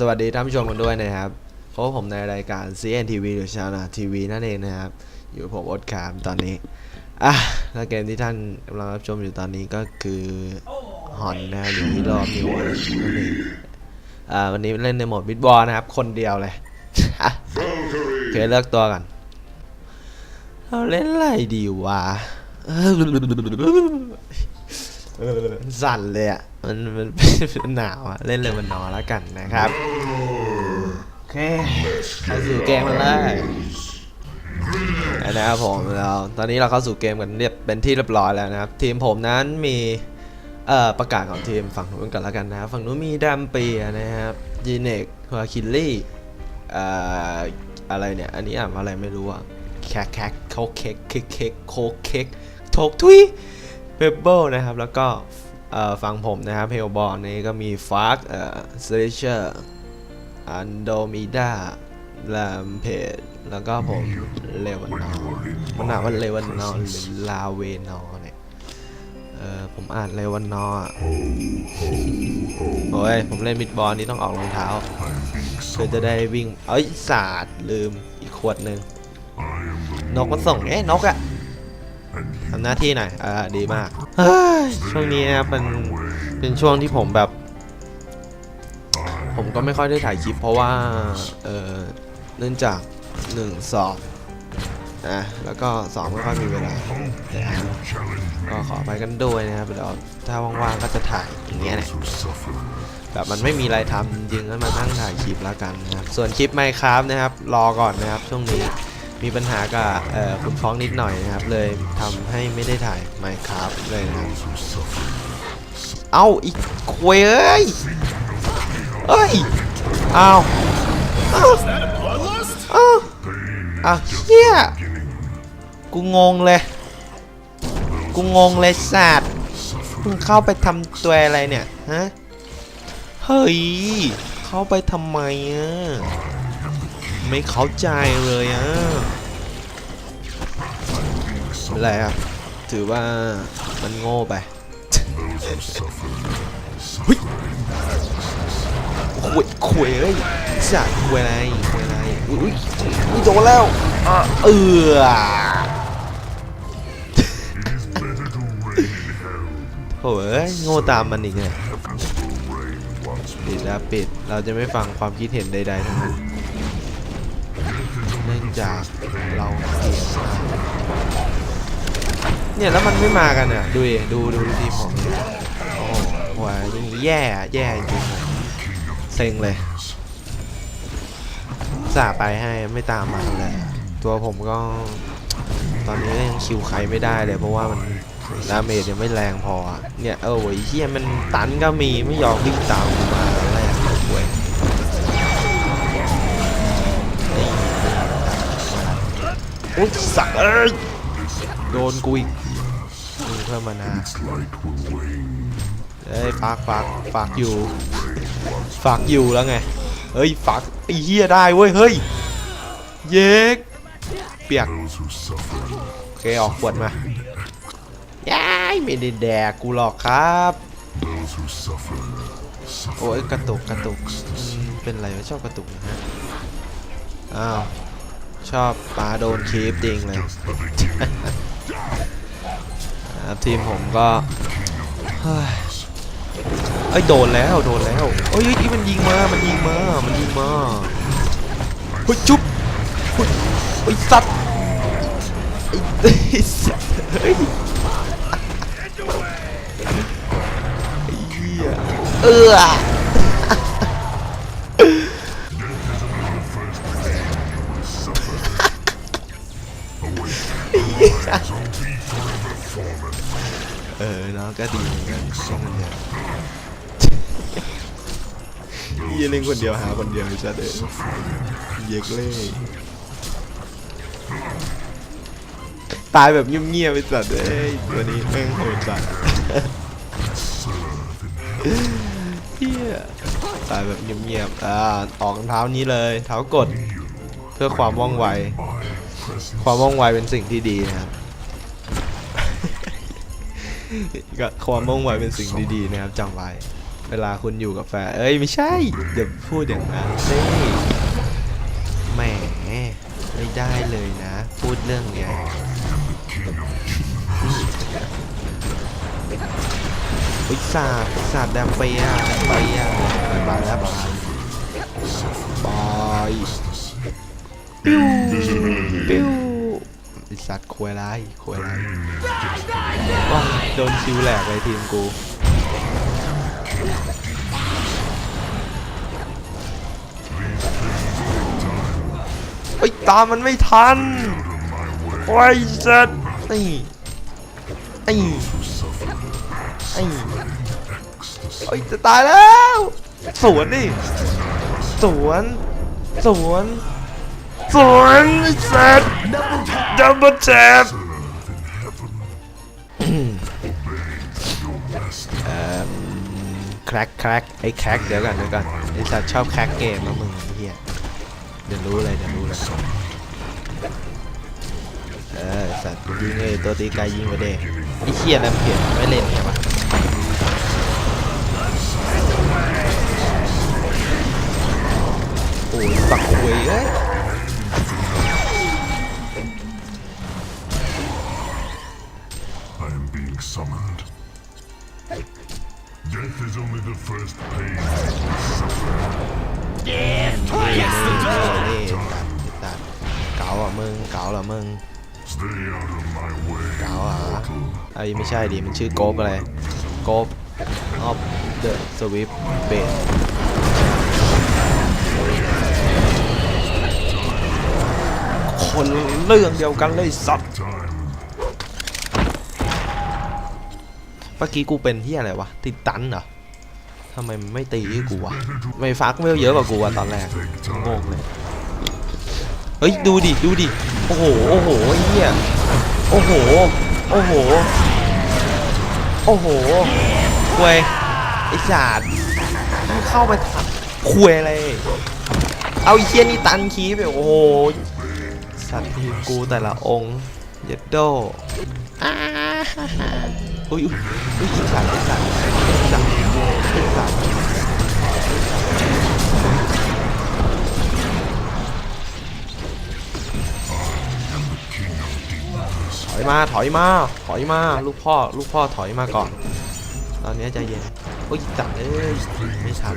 สวัสดีท่านผู้ชมกันด้วยนะครับพบผมในรายการ CNTV หรือชาวนาทีวีนั่นเองนะครับ อยู่ผมอ๊ตคามตอนนี้ อะแล้วเกมที่ท่านกำลังรับชมอยู่ตอนนี้ก็คือฮอนนะหรือฮีโร่นิวเวิร์นั่นเองอ่าวันนี้เล่นในโหมดบิดบอลนะครับ คนเดียวเลยโอเคเลือกตัวกันเราเล่นอะไรดีวะ สั่นเลยอะมันมันมันหนาวอะ เล่นเลยมันนอนแล้วกันนะครับ โอเคเข้าสู่เกมกันเลยนะครับผมเราตอนนี้เราเข้าสู่เกมกันเรียบเป็นที่เรียบร้อยแล้วนะครับ ทีมผมนั้นมีเอ่อประกาศของทีมฝั่งนู้นกันแล้วกันนะครับฝั่งนู้นมีดัมเปียนะครับจีเนกฮัวคิลลี่เอ่ออะไรเนี่ย อันนี้อ่านว่าอะไรไม่รู้อะแคคแคคโคเคกเค้กเค้กโคเค้กโทกทุย เบเบิลนะครับ แล้วก็เอ่อฟังผมนะครับเฮลบอลนี่ก็มีฟาร์กเอ่อสเลเชอร์อันโดมิดาลามเพดแล้วก็ผมเลวันนอร์มันอ่านว่าเลวันนอร์หรือลาเวนอร์เนี่ยเออผมอ่านเลวันนอร์อะโอ้ยผมเล่นมิดบอลนี่ต้องออกรองเท้าเพื่อจะได้วิ่งเอ้ยศาสตร์ลืมอีกขวดหนึ่งนกมาส่งเอ๊ะนกอะ ทำหน้าที่หน่อยอ่าดีมากเฮ้ยช่วงนี้นะครับเป็นเป็นช่วงที่ผมแบบ ผมก็ไม่ค่อยได้ถ่ายคลิปเพราะว่าเออเนื่องจากหนึ่งสอบอะแล้วก็สองไม่ค่อยมีเวลาก็ขอไปกันด้วยนะครับเดี๋ยวถ้าว่างๆก็จะถ่ายอย่างเงี้ยแหละแบบมันไม่มีอะไรทำจริงๆก็มานั่งถ่ายคลิปแล้วกันนะครับส่วนคลิปไมค์ครับนะครับ รอก่อนนะครับช่วงนี้ มีปัญหากับคุณฟ้องนิดหน่อยนะครับ เลยทำให้ไม่ได้ถ่ายไมค์ครับเลยนะครับเอาอีกควยเอ้ยเอ้ยเอาเอาเอาอ้าเฮียกูงงเลย กูงงเลยสัตว์มึงเข้าไปทำตัวอะไรเนี่ยฮะเฮ้ย เข้าไปทำไมอะ ไม่เข้าใจเลยอะ อะไรอะถือว่ามันโง่ไปเฮ้ยคุยคุยเอ้ยจัดคุยอะไรคุยอะไรอุ้ยอุ้ยโดนแล้วอะเออโอ้ยโง่ตามมันอีกเนี่ยปิดแล้วปิด เราจะไม่ฟังความคิดเห็นใดๆทั้งนั้นเนื่องจากเราเกลียดมาก เนี่ยแล้วมันไม่มากันอะดูดิดูดูทีมผมโอ้โหหัวอย่างงี้แย่อะแย่จริงเซ็งเลยสาไปให้ไม่ตามมาเลยตัวผมก็ตอนนี้ยังคิวใครไม่ได้เลย เพราะว่ามันดาเมจยังไม่แรงพอเนี่ยเออโว้ยเฮียมันตันก็มีไม่ยอมวิ่งตามมาแรกเว้ยนี่โอ้ยสักเอ้ย โดนกูอีกมึงเพิ่มมานาเอ้ยฝากฝากฝากอยู่ ฝากอยู่แล้วไง เฮ้ยฝากไอ้เฮียได้เว้ย เฮ้ย เย็กเปียก โอเค ออกขวดมาย้ายไม่ได้แดกกูหรอกครับโอ้ยกระตุกกระตุกเป็นไรวะชอบกระตุกนะฮะ อ้าว ชอบปลาโดนคีฟจริงเลยครับทีมผมก็เฮ้ยเอ้ยโดนแล้วโดนแล้วเอ้ยเฮ้ยมันยิงมา มันยิงมา มันยิงมาเฮ้ยจุ๊บเฮ้ยเฮ้ยสัตว์ไอ้ไอ้สัตว์เฮ้ยไอ้เหี้ยเออเอ ก็ดีเหมือนกันช่างมันเถอะเยเล่นคนเดียวหาคนเดียวจะเด้อเยกเล่ตายแบบเงียบๆไปสัตว์เอ้ยตัวนี้แม่งโหดสัตว์เฮียตายแบบเงียบๆอ่าออกเท้านี้เลยเท้ากดเพื่อความว่องไว ความว่องไวเป็นสิ่งที่ดีนะครับ ก็ความว่องไวเป็นสิ่งที่ดีนะครับจำไว้ เวลาคุณอยู่กับแฟนเอ้ยไม่ใช่อย่าพูดอย่างนั้นสิแหมไม่ได้เลยนะ พูดเรื่องเนี้ยวิสาดวิสาดแดมเปียแดมเปียบายบายแล้วบายบายปิ้วปิ้ว สัตว์ควยไรควยไรว้าโดนชิวแหลกเลยทีมกูไอ้ยตามมันไม่ทันโอ้ยเจ็ดนี่นี่นี่ไอ้ยจะตายแล้ว สวนดิ สวน สวน สวนไอ้เจ็ด ดับเบิลแท็บแคร็กแครกไอ้แคร็กเดี๋ยวกันเดี๋ยวกันไอ้สัตว์ชอบแคร็กเกมนะมึงไอเฮียเดี๋ยวรู้เลยเดี๋ยวรู้เลยเออสัตว์ยิงเลยตัวตีกายยิงไปเด้ไอ้เคียแล้วเพียนไม่เล่นไงวะโอ้ยปักคุยเอ้ย only the first pain. นี่นี่นี่ตัดตัดเก๋าอะมึงเก๋าเหรอมึง Stay out of my way. เก๋าอะไอ้ยไม่ใช่ดิมันชื่อโกบอะไรโกบออฟเดอะสวิปเบดคนเรื่องเดียวกันเลยสัตว์ Time. เมื่อกี้กูเป็นที่อะไรวะ ติดตันเหรอำไมไม่ตีกูวะไม่ฟักเวลเยอะกว่ากูอะตอนแรกงงเลยเฮ้ยดูดิดูดิโอ้โหโอ้โหเหี้ยโอ้โหโอ้โหโอ้โหควยไอ้ศาสตร์เข้าไปทับควยอะไรเอาไอ้เหี้ยนี่ตันคีไปโอ้โหสัตว์ทีมกูแต่ละองค์เย็ดโดอ้าฮ่าฮ่าอุ้ยอุ้ยอุ้ยสัตว์อีสัตว์ ถอยมาถอยมาถอยมาลูกพ่อลูกพ่อถอยมาก่อน ตอนนี้ใจเย็นโอ้ยจัดเอ้ยไม่ทัน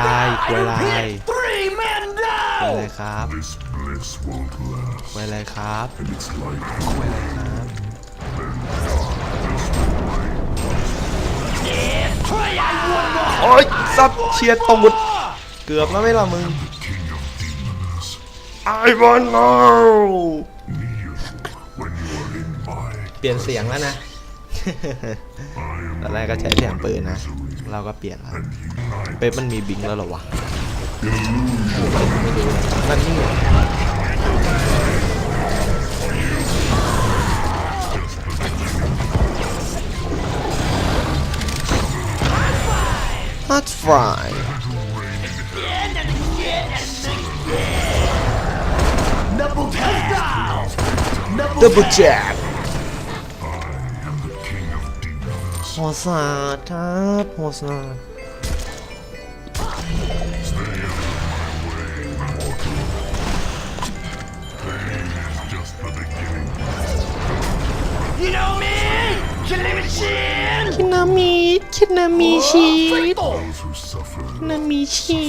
Just the beginning. เวลาเวลาเวลาครับ This bliss won't last. เวลาครับ And its light เวลาครับโอ๊ยสัตว์เชียร์ตูดเกือบแล้วไหม่ล่ะมึง king of demons. I want know Kneel when you are in my เปลี่ยนเสียงแล้วนะ I am ตอนแรกก็ใช้เสียงปืนนะ เราก็เปลี่ยนแล้ว เป๊ปมันมีบิงแล้วเหรอวะโอ้โหไม่รู้เลยนั่นนี่ฮัตฟรายดับเบิลแจ็ค the king of demons. หัวสาดครับหัวสาด You know me? Killing machine! คินามิคินามิชีด Those who suffer คินามิชี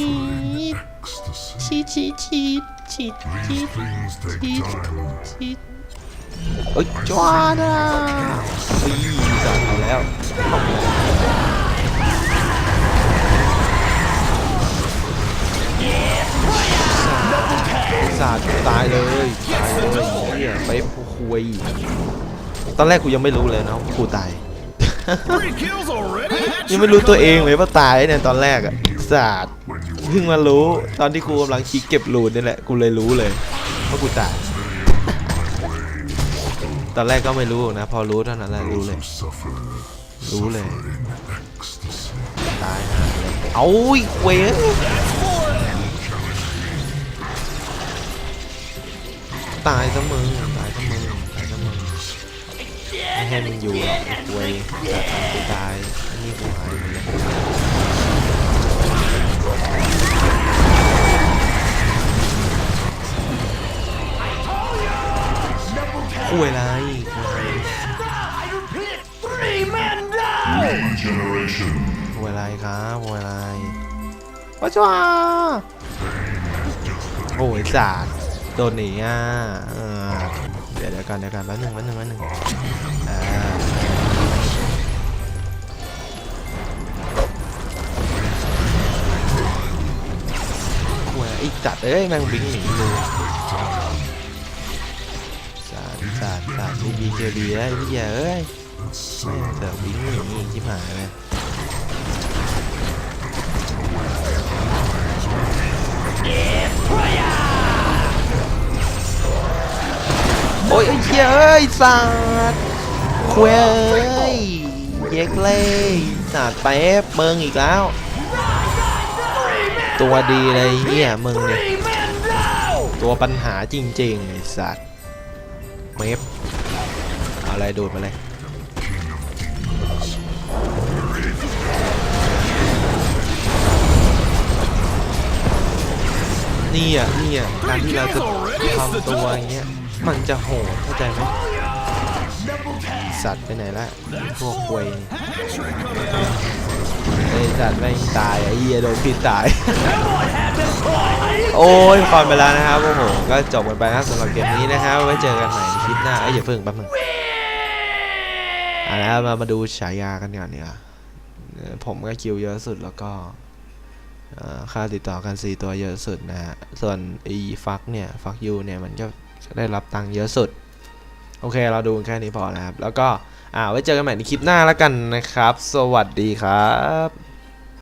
ด ecstasy. ชีดชีดชีดชีด These ชีด things take Eat. time. ชีดเอ้ยจวาดอะวีสั่งเอาแล้วสาดตายเลยตายเลยเฮียไปคุย ตอนแรกกูยังไม่รู้เลยนะว่ากูตาย Three kills already? ยังไม่รู้ตัวเองเลยว่าตายเนี่ยตอนแรกอะสาด When you เพิ่งมารู้ตอนที่กูกำลังคิดเก็บรูนนี่แหละกูเลยรู้เลยว่ากูตาย ตอนแรกก็ไม่รู้นะ พอรู้เท่านั้นแหละรู้เลย Who suffer, รู้เลย suffer in ecstasy. ตายหาเลยเอาอีกเว้ยตายซะมึงต ไม่ให้มึงอยู่หรอกไอ้เว้ยจะทำกูตายอันนี้กูหายหมดเลยคุยอะไรคุยอะไร I repeat, three men down! Regeneration. คุยอะไรครับคุยอะไรว้าจ้าโอ้ยสาดโดนหนีอะเอ ดี๋ยวเดี๋ยวกันเดี๋ยวกันแป๊บนึงแป๊บนึงแป๊บนึงอ่าคุยไอ้จัดเอ้ยแมงบิงหนีเลยสาดสาดสาดบีบีเจอบีแล้วไอ้พี่เอ้ยแม่ง serve เสือบิงหนีชิบหายเลยโอ้ย ไอ้เยเอ้ยสัตว์ควยเอ้ยเย็กเล่สัตว์ไปเอฟเมืองอีกแล้ว ตัวดีเลยเหี้ยมึงเนี่ยตัวปัญหาจริงๆไอ้สัตว์เมฟอะไรดูดมาเลยนี่อะนี่อะการที่เราจะทำตัวอย่างเงี้ย มันจะโหดเข้าใจไหมสัตว์ไปไหนละพวกควยไอสัตว์แม่งตายไอเหี้ยโดนพิษตาย โอ้ยความไปแล้วนะครับโอ้โหก็จบกันไปนะสำหรับเกมนี้นะครับไว้เจอกันใหม่ในคลิปหน้าเอ้อย่าเพิ่งแป๊บนึงอ่าแล้วมามาดูฉายากันก่อนเนี่ยผมก็คิวเยอะสุดแล้วก็ค่าติดต่อกัน 4 ตัวเยอะสุดนะฮะ ส่วนอีฟักเนี่ย ฟักยูเนี่ย มันก็ จะได้รับตังค์เยอะสุด โอเค เราดูแค่นี้พอนะครับ แล้วก็ อ่า ไว้เจอกันใหม่ในคลิปหน้าแล้วกันนะครับ สวัสดีครับ